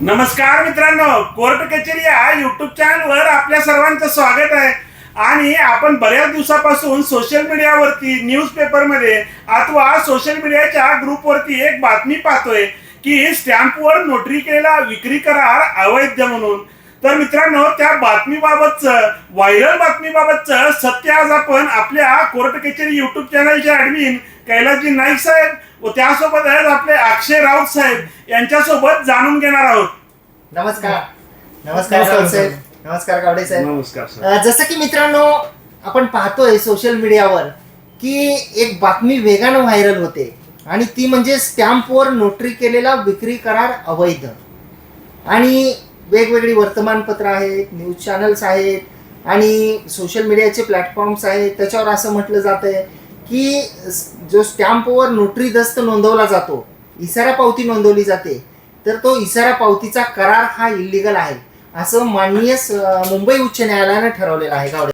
नमस्कार मित्रांनो कोर्ट कचेरी या युट्यूब चॅनलवर आपल्या सर्वांचं स्वागत आहे. आणि आपण बऱ्याच दिवसापासून सोशल मीडियावरती न्यूज पेपरमध्ये अथवा सोशल मीडियाच्या ग्रुपवरती एक बातमी पाहतोय की स्टॅम्पवर नोटरी केलेला विक्री करार अवैध म्हणून. तर मित्रांनो त्या बातमीबाबतचं व्हायरल बातमीबाबतचं सत्य आज आपण आपल्या कोर्ट कचेरी युट्यूब चॅनलचे ऍडमिन कैलासजी नाईक साहेब व त्यासोबतच आपले अक्षय राऊत साहेब. यांच्यासोबत जाणून घेणार आहोत. नमस्कार. नमस्कार नमस्कार, राऊत साहेब. नमस्कार. गावडे साहेब. नमस्कार सर. अं, जसं की मित्रांनो आपण पाहतोय सोशल मीडियावर की एक बातमी वेगानं व्हायरल होते आणि ती म्हणजे स्टॅम्पवर नोटरी केलेला विक्री करार अवैध. आणि वेगवेगळी वर्तमानपत्र आहेत न्यूज चॅनल्स आहेत आणि सोशल मीडियाचे प्लॅटफॉर्म्स आहेत. त्याच्यावर असं म्हटलं जात आहे की जो स्टॅम्पवर नोटरी दस्त नोंदवला जातो इशारा पावती नोंदवली जाते तर तो इशारा पावतीचा करार हा इलिगल आहे. असं माननीय मुंबई उच्च न्यायालयानं ठरवलेलं आहे. गावडे